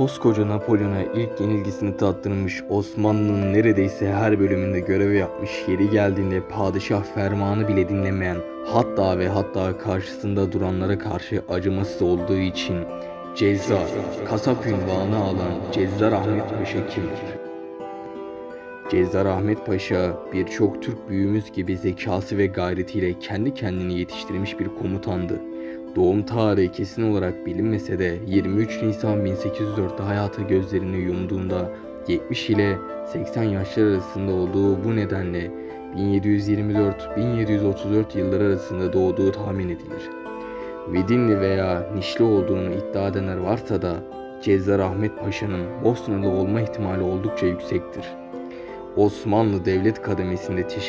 Koskoca Napolyon'a ilk yenilgisini tattırmış Osmanlı'nın neredeyse her bölümünde görev yapmış yeri geldiğinde padişah fermanı bile dinlemeyen hatta ve hatta karşısında duranlara karşı acımasız olduğu için Cezzar, kasap ünvanı alan Cezzar Ahmet Paşa kimdir? Cezzar Ahmet Paşa birçok Türk büyüğümüz gibi zekası ve gayretiyle kendi kendini yetiştirmiş bir komutandı. Doğum tarihi kesin olarak bilinmese de 23 Nisan 1804'te hayata gözlerini yumduğunda 70 ile 80 yaşlar arasında olduğu bu nedenle 1724-1734 yılları arasında doğduğu tahmin edilir. Vidinli veya Nişli olduğunu iddia edenler varsa da Cezzar Ahmet Paşa'nın Bosnalı olma ihtimali oldukça yüksektir. Osmanlı devlet kademesinde